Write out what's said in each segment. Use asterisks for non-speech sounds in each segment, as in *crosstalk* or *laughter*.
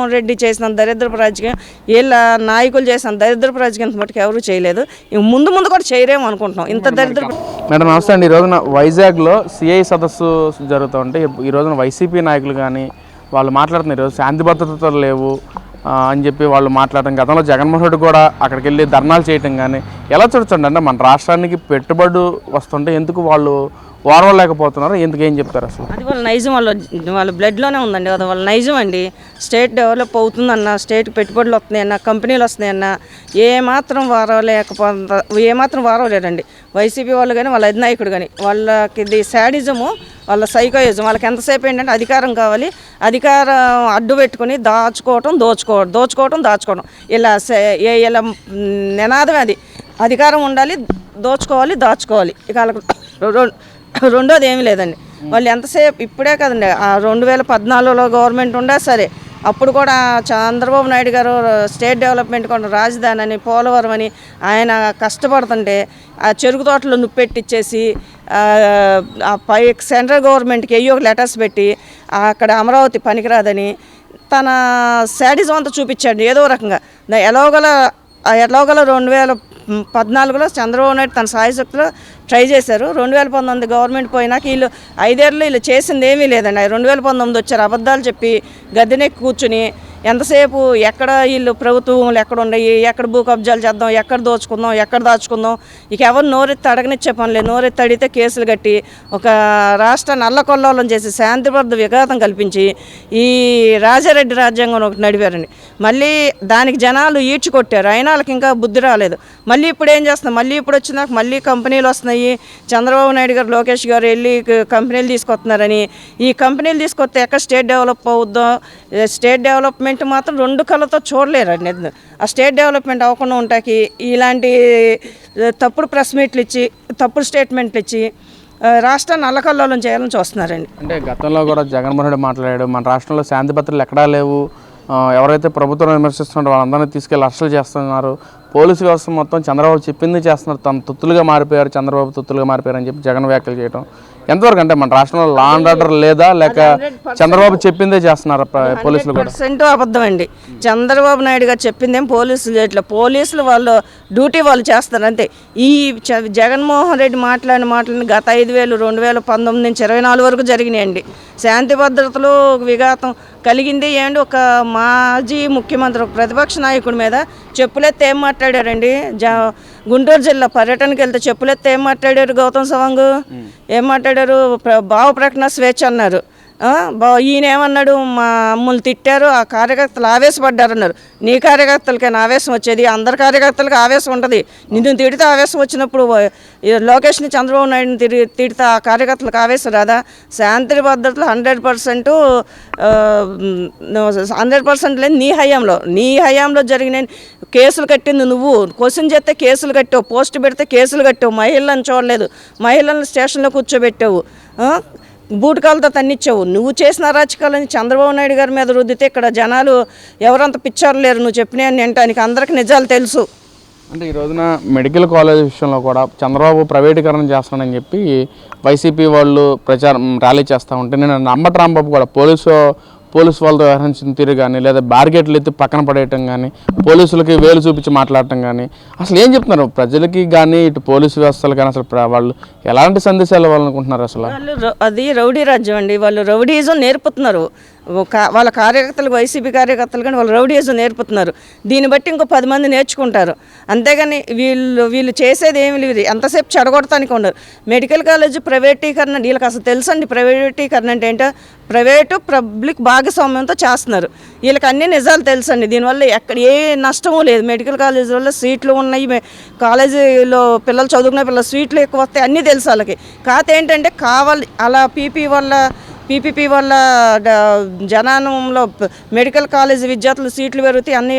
జగన్మోహన్ రెడ్డి చేసిన దరిద్రపు రాజకీయం వీళ్ళ నాయకులు చేసిన దరిద్రపు రాజకీయం మటుకు ఎవరు చేయలేదు. ముందు ముందు కూడా చేయరేమో అనుకుంటున్నాం. ఇంత దరిద్ర మేడం. నమస్తే అండి. ఈ రోజున వైజాగ్లో సిఐ సదస్సు జరుగుతూ ఉంటే ఈ రోజున వైసీపీ నాయకులు కానీ వాళ్ళు మాట్లాడుతున్నారు ఈరోజు శాంతి భద్రతలు లేవు అని చెప్పి వాళ్ళు మాట్లాడటం గతంలో జగన్మోహన్ రెడ్డి కూడా అక్కడికి వెళ్ళి ధర్నాలు చేయటం కానీ ఎలా చూడొచ్చండి? అంటే మన రాష్ట్రానికి పెట్టుబడి వస్తుంటే ఎందుకు వాళ్ళు ఓర్వలేకపోతున్నారు ఎందుకు ఏం చెప్తారు అసలు? అది వాళ్ళ నైజం వాళ్ళ వాళ్ళ బ్లడ్లోనే ఉందండి అది వాళ్ళ నైజం అండి. స్టేట్ డెవలప్ అవుతుందన్న స్టేట్ పెట్టుబడులు వస్తున్నాయన్న కంపెనీలు వస్తున్నాయన్న ఏమాత్రం వారలేకపోత ఏమాత్రం వారవలేరండి వైసీపీ వాళ్ళు కానీ వాళ్ళ అధినాయకుడు కానీ వాళ్ళకి ఇది శాడిజము వాళ్ళ సైకోయిజం. వాళ్ళకి ఎంతసేపు ఏంటంటే అధికారం కావాలి అధికారం అడ్డు పెట్టుకుని దాచుకోవటం దోచుకోవడం దోచుకోవటం దాచుకోవడం ఇలా సే- ఏ- ఇలా నినాదం అది. అధికారం ఉండాలి దోచుకోవాలి దాచుకోవాలి. ఇక వాళ్ళకు *laughs* రెండోది ఏమీ లేదండి. వాళ్ళు ఎంతసేపు ఇప్పుడే కదండి ఆ రెండు వేల పద్నాలుగులో గవర్నమెంట్ ఉండే సరే అప్పుడు కూడా చంద్రబాబు నాయుడు గారు స్టేట్ డెవలప్మెంట్ కూడా రాజధాని అని పోలవరం అని ఆయన కష్టపడుతుంటే ఆ చెరుకు తోటలో నుప్పెట్టిచ్చేసి ఆ, పై సెంట్రల్ గవర్నమెంట్కి అయ్యో ఒక లెటర్స్ పెట్టి అక్కడ అమరావతి పనికిరాదని తన శాడిజం అంతా చూపించాడు. ఏదో రకంగా. దా- ఎలాగల ఎలాగల రెండు వేల పద్నాలుగులో చంద్రబాబు నాయుడు తన సాయశక్తిలో ట్రై చేశారు. రెండు వేల పంతొమ్మిది గవర్నమెంట్ పోయినాక వీళ్ళు ఐదేళ్ళు వీళ్ళు చేసింది ఏమీ లేదండి. రెండు వేల పంతొమ్మిది వచ్చారు అబద్ధాలు చెప్పి గద్దెనే కూర్చుని ఎంతసేపు ఎక్కడ వీళ్ళు ప్రభుత్వములు ఎక్కడ ఉన్నాయి ఎక్కడ భూ కబ్జాలు చేద్దాం ఎక్కడ దోచుకుందాం ఎక్కడ దాచుకుందాం ఇక ఎవరు నోరెత్తి అడగనిచ్చే పనులే నోరెత్తి అడిగితే కేసులు కట్టి ఒక రాష్ట్ర నల్లకొల్లోలం చేసి శాంతిబద్ధ విఘాతం కల్పించి ఈ రాజారెడ్డి రాజ్యాంగం ఒకటి నడిపారండి. మళ్ళీ దానికి జనాలు ఈడ్చి కొట్టారు. అయినా వాళ్ళకి ఇంకా బుద్ధి రాలేదు. మళ్ళీ ఇప్పుడు ఏం చేస్తున్నాం మళ్ళీ ఇప్పుడు వచ్చినాక మళ్ళీ కంపెనీలు వస్తున్నాయి. చంద్రబాబు నాయుడు గారు లోకేష్ గారు వెళ్ళి కంపెనీలు తీసుకొస్తున్నారని. ఈ కంపెనీలు తీసుకొస్తే ఎక్కడ స్టేట్ డెవలప్ అవుద్దో? స్టేట్ డెవలప్మెంట్ మాత్రం రెండు కళ్ళతో చూడలేరండి ఆ స్టేట్ డెవలప్మెంట్ అవ్వకుండా ఉంటాకి ఇలాంటి తప్పుడు ప్రెస్ మీట్లు ఇచ్చి తప్పుడు స్టేట్మెంట్లు ఇచ్చి రాష్ట్ర రాష్ట్రాన్ని అల్లకల్లోలం చేయాలని చూస్తున్నారండి. అంటే గతంలో కూడా జగన్మోహన్ రెడ్డి మాట్లాడాడు మన రాష్ట్రంలో శాంతి భద్రతలు ఎక్కడా లేవు. ఎవరైతే ప్రభుత్వం విమర్శిస్తున్నారో వాళ్ళందరినీ తీసుకెళ్ళి అరెస్టులు చేస్తున్నారు. పోలీసు వ్యవస్థ మొత్తం చంద్రబాబు చెప్పింది చేస్తున్నారు. తను తొత్తులుగా మారిపోయారు. చంద్రబాబు తొత్తులుగా మారిపోయారని చెప్పి జగన్ వ్యాఖ్యలు చేయడం ఎంతవరకు అంటే మన రాష్ట్రంలో లా అండ్ ఆర్డర్ లేదా లేక చంద్రబాబు చెప్పిందే చేస్తున్నారు పోలీసులు కూడా? పర్సెంట్ అబద్ధం అండి చంద్రబాబు నాయుడు గారు చెప్పిందేం పోలీసులు చేయట్లేదు పోలీసులు వాళ్ళు డ్యూటీ వాళ్ళు చేస్తారు అంతే. ఈ జగన్మోహన్ రెడ్డి మాట్లాడిన మాటలని గత ఐదు వేలు రెండు వేల పంతొమ్మిది నుంచి ఇరవై నాలుగు వరకు జరిగినాయండి. శాంతి భద్రతలు విఘాతం కలిగింది. ఏంటి? ఒక మాజీ ముఖ్యమంత్రి ఒక ప్రతిపక్ష నాయకుడి మీద చెప్పులెత్తి ఏం మాట్లాడారండి? జ గుంటూరు జిల్లా పర్యటనకి వెళ్తే చెప్పులెత్తి ఏం మాట్లాడారు గౌతమ్ సవాంగ్? ఏం మాట్లాడారు? ప్ర- భావ ప్రకటన స్వేచ్ఛ అన్నారు. ఈయన ఏమన్నాడు మా అమ్ములు తిట్టారు ఆ కార్యకర్తలు ఆవేశపడ్డారు అన్నారు నీ కార్యకర్తలకైనా ఆవేశం వచ్చేది అందరి కార్యకర్తలకు ఆవేశం ఉంటుంది. నిన్ను తిడితే ఆవేశం వచ్చినప్పుడు ఈ లోకేష్ని చంద్రబాబు నాయుడుని తిరిగి తిడితే ఆ కార్యకర్తలకు ఆవేశం రాదా? శాంతి భద్రతలు హండ్రెడ్ పర్సెంట్ హండ్రెడ్ పర్సెంట్ లేదు నీ హయాంలో. నీ హయాంలో జరిగిన కేసులు కట్టింది నువ్వు. క్వశ్చన్ చేస్తే కేసులు కట్టావు పోస్ట్ పెడితే కేసులు కట్టావు. మహిళలను చూడలేదు. మహిళలను స్టేషన్లో కూర్చోబెట్టావు. బూటకాలతో తన్నిచ్చావు. నువ్వు చేసిన అరాచకాలని చంద్రబాబు నాయుడు గారి మీద రుద్దితే ఇక్కడ జనాలు ఎవరంత పిచ్చారు లేరు. నువ్వు చెప్పిన అంటానికి అందరికి నిజాలు తెలుసు. అంటే ఈ రోజున మెడికల్ కాలేజ్ విషయంలో కూడా చంద్రబాబు ప్రైవేటీకరణ చేస్తానని చెప్పి వైసీపీ వాళ్ళు ప్రచారం ర్యాలీ చేస్తూ ఉంటే నేను అంబటి రాంబాబు కూడా పోలీసు పోలీసు వాళ్ళతో వ్యవహరించిన తీరు కానీ లేదా బ్యారికేట్లు ఎత్తి పక్కన పడేయటం కానీ పోలీసులకి వేలు చూపించి మాట్లాడటం కానీ అసలు ఏం చెప్తున్నారు? ప్రజలకి కానీ ఇటు పోలీసు వ్యవస్థలు కానీ అసలు వాళ్ళు ఎలాంటి సందేశాలు ఇవ్వాలనుకుంటున్నారు అసలు? అది రౌడీ రాజ్యం అండి. వాళ్ళు రౌడీజం నేర్పుతున్నారు. వాళ్ళ కార్యకర్తలు వైసీపీ కార్యకర్తలు కానీ వాళ్ళు రౌడీజం నేర్పుతున్నారు. దీన్ని బట్టి ఇంకో పది మంది నేర్చుకుంటారు. అంతేగాని వీళ్ళు వీళ్ళు చేసేది ఏమి లేదు. ఎంతసేపు చెడగొడటానికి ఉండరు. మెడికల్ కాలేజ్ ప్రైవేటీకరణ వీళ్ళకి అసలు తెలుసండి ప్రైవేటీకరణ అంటే ఏంటో? ప్రైవేటు పబ్లిక్ భాగస్వామ్యంతో చేస్తున్నారు. వీళ్ళకి అన్ని నిజాలు తెలుసండి. దీనివల్ల ఎక్కడ ఏ నష్టమూ లేదు. మెడికల్ కాలేజ్ వల్ల సీట్లు ఉన్నాయి. కాలేజీలో పిల్లలు చదువుకునే పిల్లలు సీట్లు ఎక్కువ వస్తాయి. అన్నీ తెలుసు వాళ్ళకి. కాకపోతే ఏంటంటే కావాలి అలా పీపీ వల్ల పీపీపీ వల్ల జనానంలో మెడికల్ కాలేజ్ విద్యార్థులు సీట్లు పెరుగుతాయి అన్నీ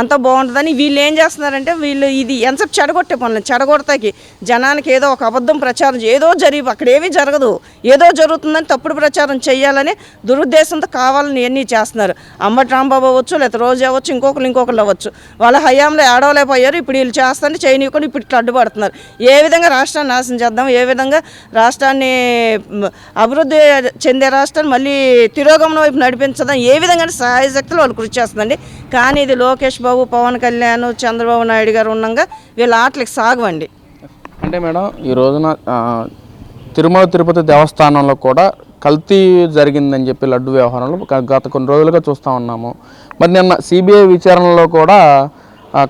అంతా బాగుంటుందని వీళ్ళు ఏం చేస్తున్నారంటే వీళ్ళు ఇది ఎంతసేపు చెడగొట్టే పనులు చెడగొడతాకి జనానికి ఏదో ఒక అబద్ధం ప్రచారం ఏదో జరిగి అక్కడ ఏమీ జరగదు. ఏదో జరుగుతుందని తప్పుడు ప్రచారం చేయాలని దురుద్దేశంతో కావాలని ఇవన్నీ చేస్తున్నారు. అంబటి రాంబాబు అవ్వచ్చు లేకపోతే రోజు అవ్వచ్చు ఇంకొకరు ఇంకొకరు అవ్వచ్చు. వాళ్ళ హయాంలో ఏడవలేకపోయారు ఇప్పుడు వీళ్ళు చేస్తాను చేయనీయకుండా ఇప్పుడు ఇట్లా అడ్డుపడుతున్నారు. ఏ విధంగా రాష్ట్రాన్ని నాశనం చేద్దాం ఏ విధంగా రాష్ట్రాన్ని అభివృద్ధి చెందే మళ్ళీ రాష్ట్రాన్ని మళ్ళీ తిరోగమనం వైపు నడిపించడం ఏ విధంగా సహాయ శక్తులు వాళ్ళు కృషి చేస్తుందండి. కానీ ఇది లోకేష్ బాబు పవన్ కళ్యాణ్ చంద్రబాబు నాయుడు గారు ఉండగా వీళ్ళ ఆటలకి సాగవండి. అంటే మేడం ఈ రోజున తిరుమల తిరుపతి దేవస్థానంలో కూడా కల్తీ జరిగిందని చెప్పి లడ్డు వ్యవహారంలో గత కొన్ని రోజులుగా చూస్తూ ఉన్నాము. మరి నిన్న సిబిఐ విచారణలో కూడా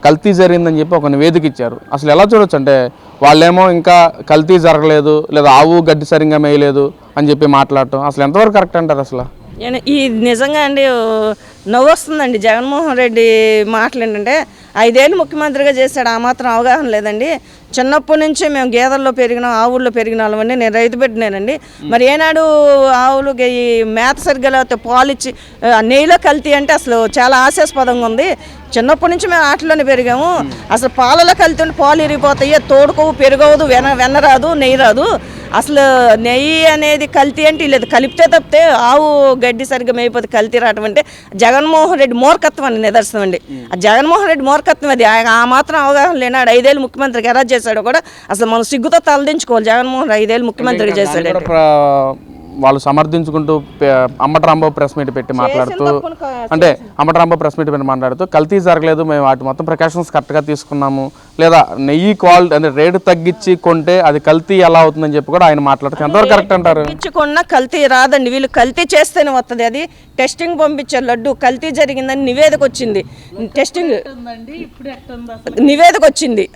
కల్తీ జరిగిందని చెప్పి ఒక నివేదిక ఇచ్చారు. అసలు ఎలా చూడొచ్చు? అంటే వాళ్ళేమో ఇంకా కల్తీ జరగలేదు లేదా ఆవు గడ్డి సరిగ్గా మేయలేదు అని చెప్పి మాట్లాడటం. అసలు ఎంతవరకు కరెక్ట్ అంటారు అసలు? నేను ఈ నిజంగా అండి నవ్వు వస్తుందండి. జగన్మోహన్ రెడ్డి మాటలు ఏంటంటే ఐదేళ్ళు ముఖ్యమంత్రిగా చేశాడు ఆ మాత్రం అవగాహన లేదండి. చిన్నప్పటి నుంచి మేము గేదెల్లో పెరిగినాం ఆవుల్లో పెరిగిన వాళ్ళమండి నేను రైతు బిడ్డనేనండి. మరి ఏనాడు ఆవులు ఈ మేత సరిగ్గా లేకపోతే పాలు ఇచ్చి ఆ, నెయ్యిలో కల్తీ అంటే అసలు చాలా ఆశాస్పదంగా ఉంది. చిన్నప్పటి నుంచి మేము ఆటలోనే పెరిగాము. అసలు పాలలో కల్తీ ఉంటే పాలు ఇరిగిపోతాయి తోడుకోవు పెరగవదు వెన వెన్న రాదు నెయ్యి రాదు. అసలు నెయ్యి అనేది కల్తీ అంటే లేదు. కలిపితే తప్పితే ఆవు గడ్డి సరిగ్గా మేయిపోతే కల్తీ రావటం అంటే జగన్మోహన్ రెడ్డి మూర్ఖత్వం అని నిదర్శనం అండి. ఆ జగన్మోహన్ రెడ్డి మూర్ఖత్వం అది. ఆయన ఆ మాత్రం అవగాహన లేనాడు. ఐదేళ్ళు ముఖ్యమంత్రికి ఎలా చేశాడో కూడా అసలు మనం సిగ్గుతో తలదించుకోవాలి. జగన్మోహన్ రెడ్డి ఐదేళ్ళు ముఖ్యమంత్రిగా చేశాడు వాళ్ళు సమర్థించుకుంటూ అంబటరాంబాబు ప్రెస్ మీట్ పెట్టి మాట్లాడుతూ అంటే అంబటరాంబాబు ప్రెస్ మీట్ పెట్టి మాట్లాడుతూ కల్తీ జరగలేదు మేము వాటి మొత్తం ప్రికాషన్స్ కరెక్ట్గా తీసుకున్నాము. లేదా నెయ్యి క్వాలిటీ అంటే రేటు తగ్గించి కొంటే అది కల్తీ ఎలా అవుతుందని చెప్పి కూడా ఆయన మాట్లాడుతూ ఎంతవరకు కరెక్ట్ అంటారు? ఇచ్చుకున్న కల్తీ రాదండి. వీళ్ళు కల్తీ చేస్తేనే వస్తుంది అది టెస్టింగ్ పంపించారు లడ్డు. కల్తీ జరిగిందని నివేదిక వచ్చింది. టెస్టింగ్ నివేదిక వచ్చింది.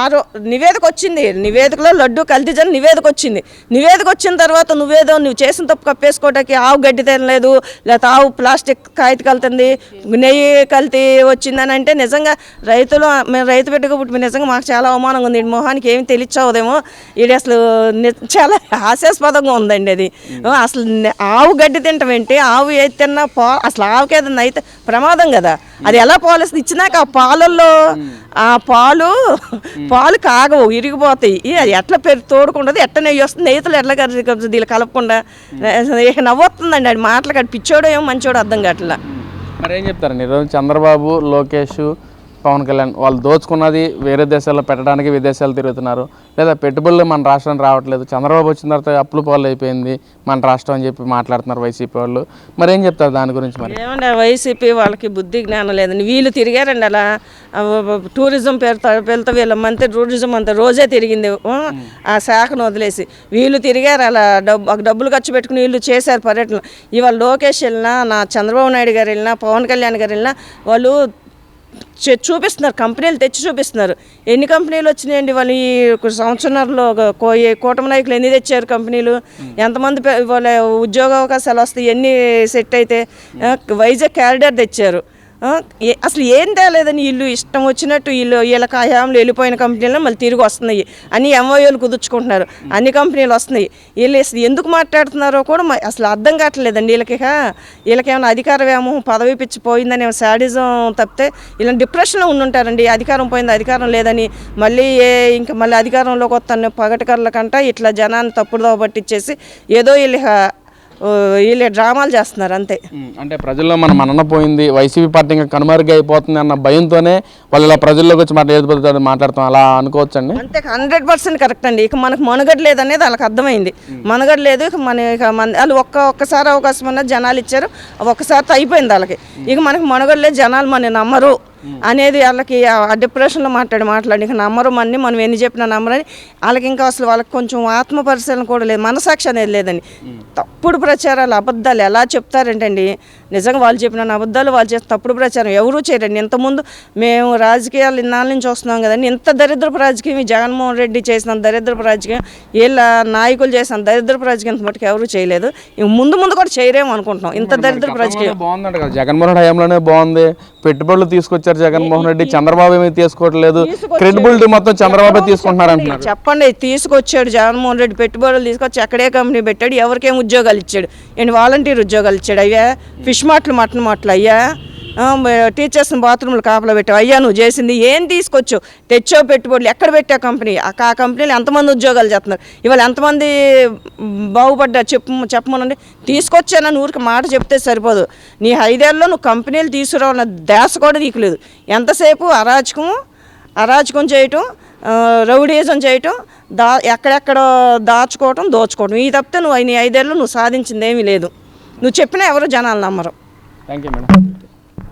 ఆరో నివేదిక వచ్చింది. నివేదికలో లడ్డు కల్తీ జరి నివేదిక వచ్చింది. నివేదిక వచ్చిన తర్వాత నువ్వేదో నువ్వు చేసిన తప్పు కప్పేసుకోవటానికి ఆవు గడ్డి తినలేదు లేకపోతే ఆవు ప్లాస్టిక్ కాగిత కలుతుంది నెయ్యి కల్తీ వచ్చిందని అంటే నిజంగా రైతులు మేము రైతు పెట్టుకోబట్టి నిజంగా మాకు చాలా అవమానంగా ఉంది. ఈ మొహానికి ఏమి తెలియచావుదేమో ఇది అసలు చాలా హాస్యాస్పదంగా ఉందండి అది. అసలు ఆవు గడ్డి తింటాం ఏంటి? ఆవు ఏది తిన్నా పా అసలు ఆవుకి ఏదన్నా అయితే ప్రమాదం కదా. అది ఎలా పాలిస్తుంది? ఇచ్చినాక ఆ పాలల్లో ఆ పాలు *laughs* పాలు కాగవు ఇరిగిపోతాయి. ఎట్లా పెరుగు తోడుకుంటుంది ఎట్ట నెయ్యి వస్తుంది నెయ్యితలు ఎట్లా కలుగుతుంది దీని కలపకుండా. ఇక నవ్వొస్తుందండి అది మాటలు కాదు పిచ్చోడో ఏమో మంచోడో అర్థం కావట్లా. మరి ఏం చెప్తారండి? ఈరోజు చంద్రబాబు లోకేష్ పవన్ కళ్యాణ్ వాళ్ళు దోచుకున్నది వేరే దేశాల్లో పెట్టడానికి విదేశాలు తిరుగుతున్నారు. లేదా పెట్టుబడులు మన రాష్ట్రానికి రావట్లేదు. చంద్రబాబు వచ్చిన తర్వాత అప్పులు పాలు అయిపోయింది మన రాష్ట్రం అని చెప్పి మాట్లాడుతున్నారు వైసీపీ వాళ్ళు. మరి ఏం చెప్తారు దాని గురించి మరి? ఏమంటే వైసీపీ వాళ్ళకి బుద్ధి జ్ఞానం లేదండి. వీళ్ళు తిరిగారండి అలా. టూరిజం పేరుతో పేరుతో వీళ్ళ మంత్రి టూరిజం అంతా రోజే తిరిగింది. ఆ, శాఖను వదిలేసి. వీళ్ళు తిరిగారు అలా. డబ్బు డబ్బులు ఖర్చు పెట్టుకుని వీళ్ళు చేశారు పర్యటన. ఇవాళ లోకేష్ వెళ్ళినా నా చంద్రబాబు నాయుడు గారు వెళ్ళినా పవన్ కళ్యాణ్ గారు వెళ్ళినా వాళ్ళు చూపిస్తున్నారు. కంపెనీలు తెచ్చి చూపిస్తున్నారు. ఎన్ని కంపెనీలు వచ్చినాయండి వాళ్ళు ఈ సంవత్సరంలో ఒక ఈ కూటమి నాయకులు ఎన్ని తెచ్చారు కంపెనీలు? ఎంతమంది వాళ్ళ ఉద్యోగ అవకాశాలు వస్తాయి? ఎన్ని సెట్ అయితే వైజాగ్ క్యారిడర్ తెచ్చారు. అసలు ఏం తేలేదని వీళ్ళు ఇష్టం వచ్చినట్టు వీళ్ళు వీళ్ళ హయాంలో వెళ్ళిపోయిన కంపెనీలో మళ్ళీ తిరిగి వస్తున్నాయి. అన్ని ఎంఓఏలు కుదుర్చుకుంటున్నారు. అన్ని కంపెనీలు వస్తున్నాయి. వీళ్ళు అసలు ఎందుకు మాట్లాడుతున్నారో కూడా మ- అసలు అర్థం కావట్లేదండి వీళ్ళకి. వీళ్ళకేమైనా అధికారం ఏమో పదవి పిచ్చి పోయిందని శాడిజం తప్పితే ఇలా డిప్రెషన్లో ఉండుంటారండి అధికారం పోయింది అధికారం లేదని మళ్ళీ ఏ ఇంకా మళ్ళీ అధికారంలోకి వస్తాను పగటికర్ల కంట ఇట్లా జనాన్ని తప్పుడుదో పట్టించేసి ఏదో వీళ్ళు వీళ్ళు డ్రామాలు చేస్తున్నారు అంతే. అంటే ప్రజల్లో మన మన్నన పోయింది వైసీపీ పార్టీ ఇంకా కనుమరుగు అయిపోతుంది అన్న భయంతోనే వాళ్ళు ఇలా ప్రజల్లోకి వచ్చి మాట ఏది పడితే అది మాట్లాడతాం అలా అనుకోవచ్చండి? అంతే హండ్రెడ్ పర్సెంట్ కరెక్ట్ అండి. ఇక మనకు మనుగడ లేదనేది వాళ్ళకి అర్థమైంది. మనుగడ లేదు ఇక మన ఇక మన వాళ్ళు ఒక్క ఒక్కసారి అవకాశం ఉన్నది జనాలు ఇచ్చారు ఒక్కసారి అయిపోయింది వాళ్ళకి. ఇక మనకు మనుగడ లేదు జనాలు మన నమ్మరు. అనేది వాళ్ళకి ఆ డిప్రెషన్లో మాట్లాడి మాట్లాడి ఇక నమ్మరు మన్ని మనం ఎన్ని చెప్పినా నమ్మరని వాళ్ళకి ఇంకా అసలు వాళ్ళకి కొంచెం ఆత్మ పరిశీలన కూడా లేదు మనసాక్షి అనేది లేదండి. తప్పుడు ప్రచారాలు అబద్ధాలు ఎలా చెప్తారంటండి. నిజంగా వాళ్ళు చెప్పిన అబద్ధాలు వాళ్ళు చేసిన తప్పుడు ప్రచారం ఎవరూ చేయరండి. ఇంతకుముందు మేము రాజకీయాలు ఇన్నాళ్ళ నుంచి వస్తున్నాం కదండి. ఇంత దరిద్రపు రాజకీయం ఈ జగన్మోహన్ రెడ్డి చేసిన దరిద్రపు రాజకీయం వీళ్ళ నాయకులు చేసిన దరిద్రపు రాజకీయం ఇంత మటుకు ఎవరు చేయలేదు. ముందు ముందు కూడా చేయరేమో అనుకుంటున్నాం. ఇంత దరిద్రపు రాజకీయం. బాగుందంట కదా. జగన్మోహన్ హయాంలోనే బాగుంది. పెట్టుబడులు తీసుకొచ్చారు జగన్మోహన్ రెడ్డి. చంద్రబాబు ఏమీ తీసుకోవట్లేదు. క్రెడిబిలిటీ మొత్తం చంద్రబాబు తీసుకుంటున్నారు అంటున్నారు. చెప్పండి. తీసుకొచ్చాడు జగన్మోహన్ రెడ్డి. పెట్టుబడులు తీసుకొచ్చి అక్కడే కంపెనీ పెట్టాడు. ఎవరికేం ఉద్యోగాలు ఇచ్చాడు? నేను వాలంటీర్ ఉద్యోగాలు ఇచ్చాడు. అయ్యా ఫిష్ మాటలు మటన్ మాటలు అయ్యా. ఆ, టీచర్స్ని బాత్రూమ్లు కాపలా పెట్టావు. అయ్యా నువ్వు చేసింది ఏం తీసుకొచ్చు? తెచ్చో పెట్టుబడులు ఎక్కడ పెట్టా కంపెనీ? ఆ కంపెనీలు కంపెనీలో ఎంతమంది ఉద్యోగాలు చేస్తున్నారు? ఇవాళ ఎంతమంది బాగుపడ్డా చెప్పు చెప్పమనండి. తీసుకొచ్చానని ఊరికి మాట చెప్తే సరిపోదు. నీ ఐదేళ్ళలో నువ్వు కంపెనీలు తీసుకురావాలన్న దేశ కూడా నీకు లేదు. ఎంతసేపు అరాచకము అరాచకం చేయటం రౌడీజం చేయటం దా ఎక్కడెక్కడ దాచుకోవటం దోచుకోవటం. ఈ తప్పితే నువ్వు నీ ఐదేళ్ళు నువ్వు సాధించింది ఏమీ లేదు. నువ్వు చెప్పినా ఎవరు జనాలు నమ్మరు. Thank you madam